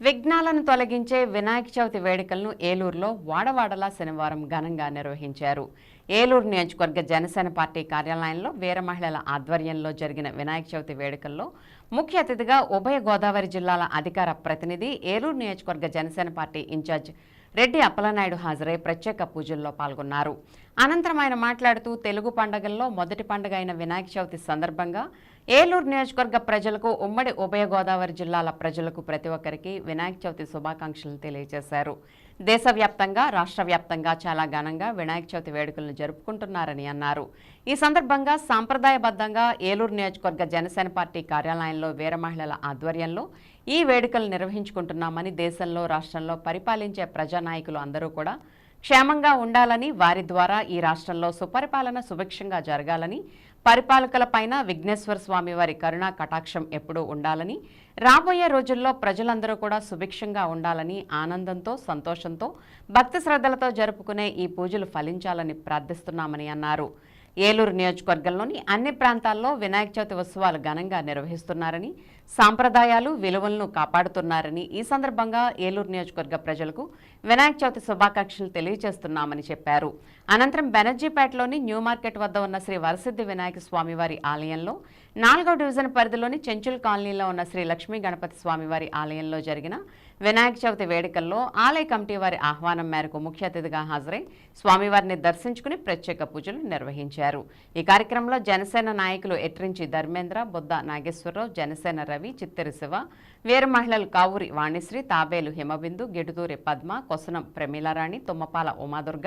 విఘ్నాలను తొలగించే వినాయక చవితి వేడుకలను ఏలూరులో వాడవాడలా శనివారం ఘనంగా నిర్వహించారు. ఏలూరు నియోజకవర్గ జనసేన పార్టీ కార్యాలయంలో వీర మహిళల ఆధ్వర్యంలో జరిగిన వినాయక చవితి వేడుకల్లో ముఖ్య అతిథిగా ఉభయ గోదావరి జిల్లాల అధికార ప్రతినిధి ఏలూరు నియోజకవర్గ జనసేన పార్టీ ఇన్ఛార్జ్ రెడ్డి అప్పలనాయుడు హాజరై ప్రత్యేక పూజల్లో పాల్గొన్నారు. అనంతరం ఆయన మాట్లాడుతూ తెలుగు పండగల్లో మొదటి పండుగ అయిన వినాయక చవితి సందర్భంగా ఏలూరు నియోజకవర్గ ప్రజలకు ఉమ్మడి ఉభయ గోదావరి జిల్లాల ప్రజలకు ప్రతి ఒక్కరికి వినాయక చవితి శుభాకాంక్షలు తెలియజేశారు. దేశవ్యాప్తంగా రాష్ట్ర వ్యాప్తంగా చాలా ఘనంగా వినాయక చవితి వేడుకలను జరుపుకుంటున్నారని అన్నారు. ఈ సందర్భంగా సాంప్రదాయబద్ధంగా ఏలూరు నియోజకవర్గ జనసేన పార్టీ కార్యాలయంలో వీర మహిళల ఆధ్వర్యంలో ఈ వేడుకలు నిర్వహించుకుంటున్నామని దేశంలో రాష్ట్రంలో పరిపాలించే ప్రజానాయకులు అందరూ కూడా క్షేమంగా ఉండాలని వారి ద్వారా ఈ రాష్ట్రంలో సుపరిపాలన సుభిక్షంగా జరగాలని పరిపాలకులపైన విఘ్నేశ్వర స్వామి వారి కరుణా కటాక్షం ఎప్పుడూ ఉండాలని రాబోయే రోజుల్లో ప్రజలందరూ కూడా సుభిక్షంగా ఉండాలని ఆనందంతో సంతోషంతో భక్తి శ్రద్ధలతో జరుపుకునే ఈ పూజలు ఫలించాలని ప్రార్థిస్తున్నామని అన్నారు. ఏలూరు నియోజకవర్గంలోని అన్ని ప్రాంతాల్లో వినాయక చవితి ఉత్సవాలు ఘనంగా నిర్వహిస్తున్నారని సాంప్రదాయాలు విలువలను కాపాడుతున్నారని ఈ సందర్భంగా ఏలూరు నియోజకవర్గ ప్రజలకు వినాయక చవితి శుభాకాంక్షలు తెలియజేస్తున్నామని చెప్పారు. అనంతరం బెనర్జీపేటలోని న్యూ మార్కెట్ వద్ద ఉన్న శ్రీ వరసిద్ధి వినాయక స్వామివారి ఆలయంలో నాలుగో డివిజన్ పరిధిలోని చెంచుల్ కాలనీలో ఉన్న శ్రీ లక్ష్మీ గణపతి స్వామివారి ఆలయంలో జరిగిన వినాయక చవితి వేడుకల్లో ఆలయ కమిటీ వారి ఆహ్వానం మేరకు ముఖ్య అతిథిగా హాజరై స్వామివారిని దర్శించుకుని ప్రత్యేక పూజలు నిర్వహించారు. ఈ కార్యక్రమంలో జనసేన నాయకులు ఎట్రించి ధర్మేంద్ర బుద్ధ నాగేశ్వరరావు జనసేన రవి చిత్తరి శివ వీర మహిళలు కావూరి వాణిశ్రీ తాబేలు హిమబిందు గిడుదూరి పద్మ కొసనం ప్రమీలారాణి తుమ్మపాల ఉమాదుర్గ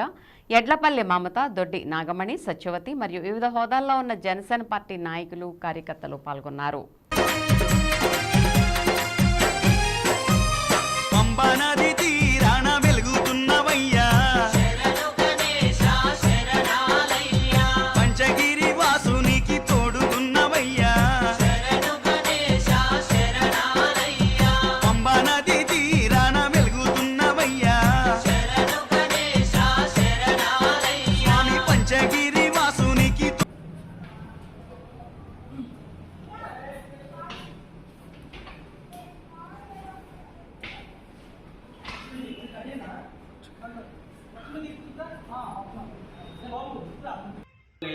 ఎడ్లపల్లి మమత దొడ్డి నాగమణి సత్యవతి మరియు వివిధ హోదాల్లో ఉన్న జనసేన పార్టీ నాయకులు కార్యకర్తలు పాల్గొన్నారు. పంబనది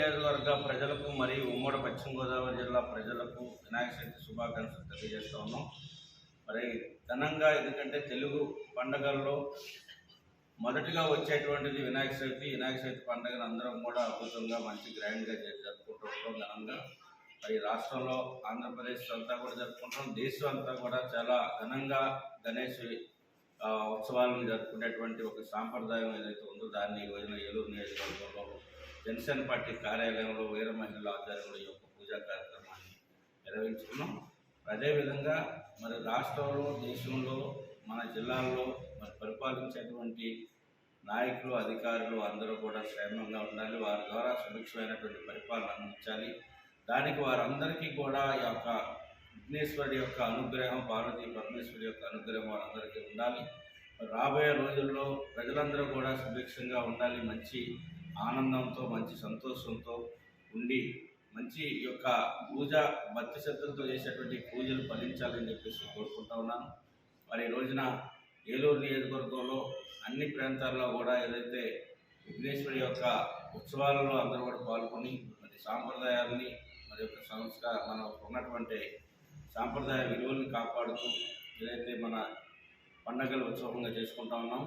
నియోజకవర్గ ప్రజలకు మరియు ఉమ్మడి పశ్చిమ గోదావరి జిల్లా ప్రజలకు వినాయక చవితి శుభాకాంక్షలు తెలియజేస్తా ఉన్నాం. మరి ఘనంగా ఎందుకంటే తెలుగు పండగల్లో మొదటిగా వచ్చేటువంటిది వినాయక చవితి. వినాయక చవితి పండుగను అందరం కూడా అద్భుతంగా మంచి గ్రాండ్గా జరు- జరుపుకుంటూ ఉంటాం ఘనంగా. మరి రాష్ట్రంలో ఆంధ్రప్రదేశ్ అంతా కూడా జరుపుకుంటాం. దేశం అంతా కూడా చాలా ఘనంగా గణేష్ ఉత్సవాలను జరుపుకునేటువంటి ఒక సాంప్రదాయం ఏదైతే ఉందో దాన్ని ఈ రోజున ఏలూరు నియోజకవర్గంలో జనసేన పార్టీ కార్యాలయంలో వీరమహిళ ఆధ్వర్యంలో ఈ యొక్క పూజా కార్యక్రమాన్ని నిర్వహించుకున్నాం. అదేవిధంగా మరి రాష్ట్రంలో దేశంలో మన జిల్లాల్లో మరి పరిపాలించేటువంటి నాయకులు అధికారులు అందరూ కూడా క్షేమంగా ఉండాలి. వారి ద్వారా సుభిక్షమైనటువంటి పరిపాలన అందించాలి. దానికి వారందరికీ కూడా ఈ యొక్క విఘ్నేశ్వరుడి యొక్క అనుగ్రహం పార్వతీ పరమేశ్వరి యొక్క అనుగ్రహం వారందరికీ ఉండాలి. రాబోయే రోజుల్లో ప్రజలందరూ కూడా సుభిక్షంగా ఉండాలి. మంచి ఆనందంతో మంచి సంతోషంతో ఉండి మంచి యొక్క పూజ భక్తి శ్రద్ధలతో చేసేటువంటి పూజలు ఫలించాలని చెప్పేసి కోరుకుంటా ఉన్నాను. మరి రోజున ఏలూరు నియోజకవర్గంలో అన్ని ప్రాంతాల్లో కూడా ఏదైతే విఘ్నేశ్వరి యొక్క ఉత్సవాలలో అందరూ కూడా పాల్గొని మరి సాంప్రదాయాలని మరి యొక్క సంస్కార మనం ఉన్నటువంటి సాంప్రదాయ విలువల్ని కాపాడుతూ ఏదైతే మన పండగలు ఉత్సవంగా చేసుకుంటా ఉన్నాం.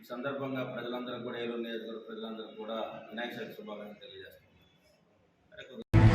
ఈ సందర్భంగా ప్రజలందరూ కూడా ఏలూరు నియోజకవర్గ ప్రజలందరూ కూడా వినాయక చవితి శుభాకాంక్షలు తెలియజేస్తున్నాం